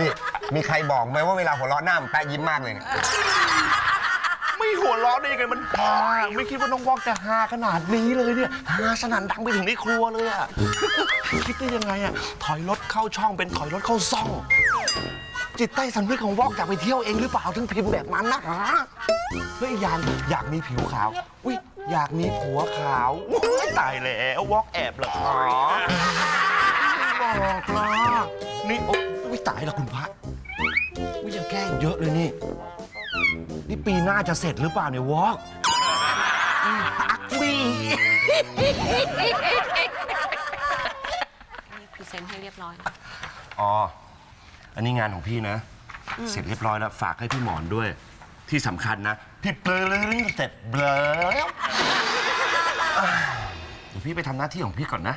นี่มีใครบอกไหมว่าเวลาหัวเราะหน้ามันแปะยิ้มมากเลยนี่ไม่หัวเร้อได้ยังไงมันฮาไม่คิดว่าน้องวอกจะฮาขนาดนี้เลยเนี่ยฮาสนั่นดังไปถึงในครัวเลยอะ คิดได้ยังไงอะถอยรถเข้าช่องเป็นถอยรถเข้าซ่อง จิตใต้สำนึกของวอกอยากไปเที่ยวเองหรือเปล่าถึงพิมพ์แบบนั้นนะฮะแล้วอยางอยากมีผิวขาว อุ้ยอยากมีผัวขาวตายแล้ววอกแอบเหรอายหรอกคุณพระวิยังแก้อีกเยอะเลยนี่ นี่ปีหน้าจะเสร็จหรือเปล่าเนี่ยวอล์กอักบีกูเซ็นให้เรียบร้อยอ๋อ อันนี้งานของพี่นะ เสร็จเรียบร้อยแล้ว ฝากให้พี่หมอนด้วย ที่สำคัญนะ พี่เบลอเสร็จเบลอเดี๋ยวพี่ไปทำหน้าที่ของพี่ก่อนนะ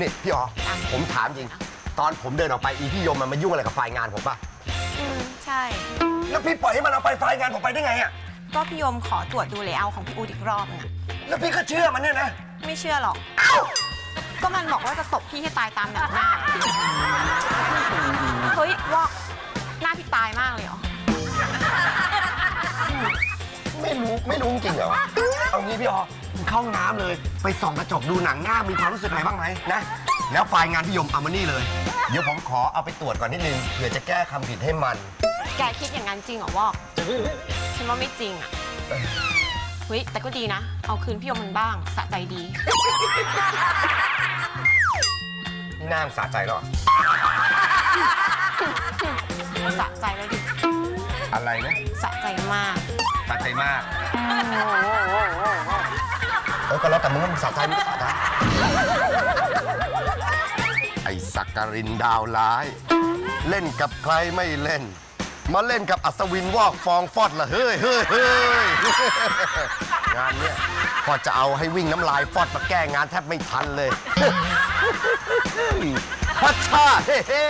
นี่พี่อ๋อผมถามจริง ตอนผมเดินออกไปอีพี่ยมมันมายุ่งอะไรกับไฟล์งานผมป่ะอืมใช่ แล้วพี่ปล่อยให้มันเอาไปไฟล์งานผมไปได้ไงอะก็พี่ยมขอตรวจดูเลเยอร์ของพี่อูดอีกรอบนึงอะแล้วพี่ก็เชื่อมันเนี่ยนะไม่เชื่อหรอกก็มันบอกว่าจะตบพี่ให้ตายตามแบบหน้า เฮ้ยวอกหน้าพี่ตายมากเลยเหรอ ไม่รู้ไม่รู้จริงเหรอ เอางี้พี่อ๋อเข้าห้องน้ำเลย ไปส่องกระจกดูหนังหน้ามีความรู้สึกอะไรบ้างไหมนะ แล้วไฟล์งานพี่ยมเอามานี่เลย เดี๋ยวผมขอเอาไปตรวจก่อนนิดนึงเผื่อจะแก้คำผิดให้มัน แกคิดอย่างนั้นจริงเหรอวอกฉันว่าไม่จริงอะเฮ้ยแต่ก็ดีนะ เอาคืนพี่ยมมันบ้างสะใจดี นี่น่าสะใจแล้วเหรอ สะใจแล้วดิ อะไรนะสะใจมาก สะใจมากเออก็แล้วแต่มึงว่ามึงสะใจมึงก็สะใจไอ้สักการินดาวร้าย เล่นกับใครไม่เล่น มาเล่นกับอัศวินวอกฟองฟอดละเฮ้ยเฮ้ยเฮ้ยงานเนี้ยพอจะเอาให้วิ่งน้ำลายฟอดมาแก้งานแทบไม่ทันเลย พัชชาเฮ้เฮ้